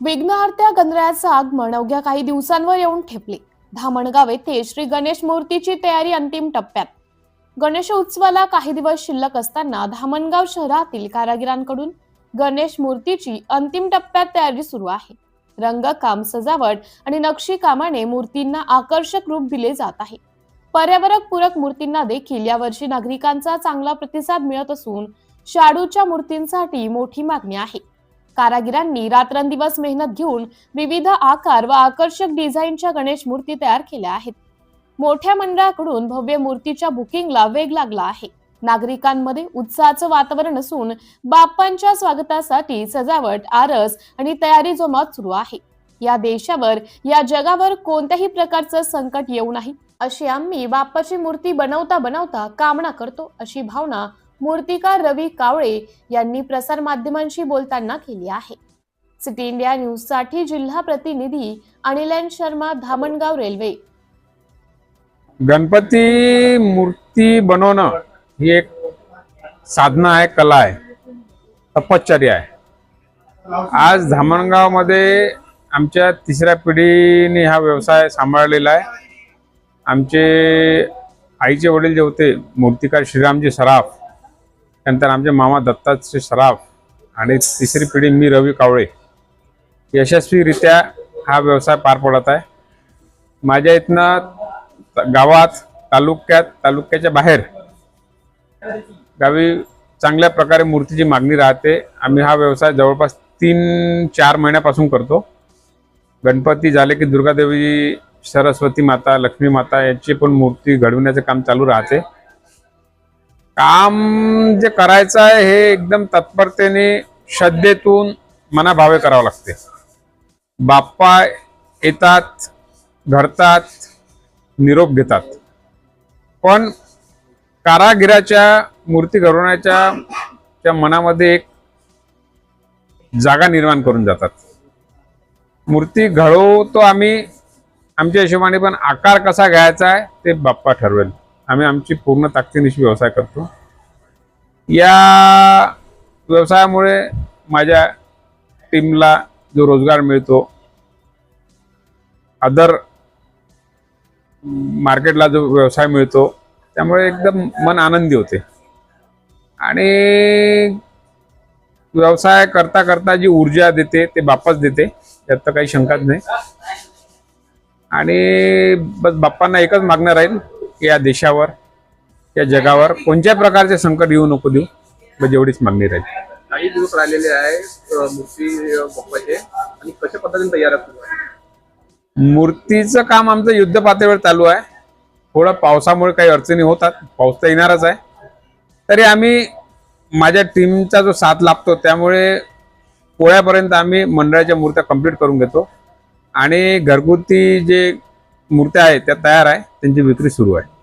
विघ्नहर्त्या गणरायाचं आगमन अवघ्या काही दिवसांवर येऊन ठेपले. धामणगाव येथे श्री गणेश मूर्तीची तयारी अंतिम टप्प्यात. गणेश उत्सवाला काही दिवस शिल्लक असताना धामणगाव शहरातील कारागिरांकडून गणेश मूर्तीची अंतिम टप्प्यात तयारी सुरू आहे. रंगकाम सजावट आणि नक्षीकामाने मूर्तींना आकर्षक रूप दिले जात आहे. पर्यावरण पूरक मूर्तींना देखील यावर्षी नागरिकांचा चांगला प्रतिसाद मिळत असून शाडूच्या मूर्तींसाठी मोठी मागणी आहे. कारागिरांनी रात्रंदिवस मेहनत घेऊन विविध आकार व आकर्षक डिझाईनच्या गणेश मूर्ती तयार केल्या आहेत. मोठ्या मंडळाकडून भव्य मूर्तीच्या बुकिंगला वेग लागला आहे. नागरिकांमध्ये उत्साहाचं वातावरण असून बाप्पांच्या स्वागतासाठी सजावट आरस आणि तयारी जोमात सुरू आहे. या देशावर या जगावर कोणत्याही प्रकारचं संकट येऊ नाही. अशी आम्ही बाप्पाची मूर्ती बनवता बनवता कामना करतो अशी भावना मूर्तिकार रवी कावळे यांनी प्रसार माध्यमांशी बोलताना केली आहे. सिटी इंडिया न्यूजसाठी जिल्हा प्रतिनिधी अनिलन शर्मा धामणगाव रेल्वे. गणपती मूर्ती बनवणं ही एक साधना आहे कला आहे तपश्चर्या आहे. आज धामणगावमध्ये आमच्या तिसऱ्या पिढीने हा व्यवसाय सांभाळलेला आहे. आमचे आईचे वडील जे होते मूर्तिकार श्रीरामजी सराफ त्यानंतर आमचे मामा दत्ताचे सराफ आणि तिसरी पिढी मी रवी कावळे. यशस्वीरित्या हा व्यवसाय पार पडत आहे. माझ्या इथनं गावात तालुक्यात तालुक्याच्या बाहेर गावी चांगल्या प्रकारे मूर्तीची मागणी राहते. आम्ही हा व्यवसाय जवळपास तीन चार महिन्यापासून करतो. गणपती झाले की दुर्गादेवी सरस्वती माता लक्ष्मी माता यांची पण मूर्ती घडविण्याचं काम चालू राहते. काम जे करायचं आहे हे एकदम तत्परतेने श्रद्धेतून मनाभावे करावं लागते. बाप्पा येतात घडतात निरोप घेतात. पण कारागिराच्या मूर्ती घडवण्याच्या त्या मनामध्ये एक जागा निर्माण करून जातात. मूर्ती घडवतो आम्ही आमच्या हिशोबाने पण आकार कसा घ्यायचा आहे ते बाप्पा ठरवेल. आम्ही आमची पूर्ण ताकदीनिशी व्यवसाय करतो. या व्यवसायामुळे माझ्या टीमला जो रोजगार मिळतो अदर मार्केटला जो व्यवसाय मिळतो त्यामुळे एकदम मन आनंदी होते. आणि व्यवसाय करता करता जी ऊर्जा देते ते बाप्पाच देते त्यात तर काही शंकाच नाही. आणि बस बाप्पांना एकच मागणं राहील या देशावर या जगावर कोणत्या प्रकारचे संकट येऊ नको देऊ बस एवढीच मागणी राहील. काही दिवस राहिलेले आहे मूर्ती बाप्पाचे आणि कशा पद्धतीने तयार मूर्तीचं काम आमचं युद्ध पातळीवर चालू आहे. थोडं पावसामुळे काही अडचणी होतात. पाऊस तर येणारच आहे. तरी आम्ही माझ्या टीमचा जो साथ लाभतो त्यामुळे पोळ्यापर्यंत आम्ही मंडळाच्या मूर्त्या कंप्लीट करून घेतो. आणि घरगुती जे मूर्त्या आहेत त्या तयार आहे त्यांची विक्री सुरू आहे.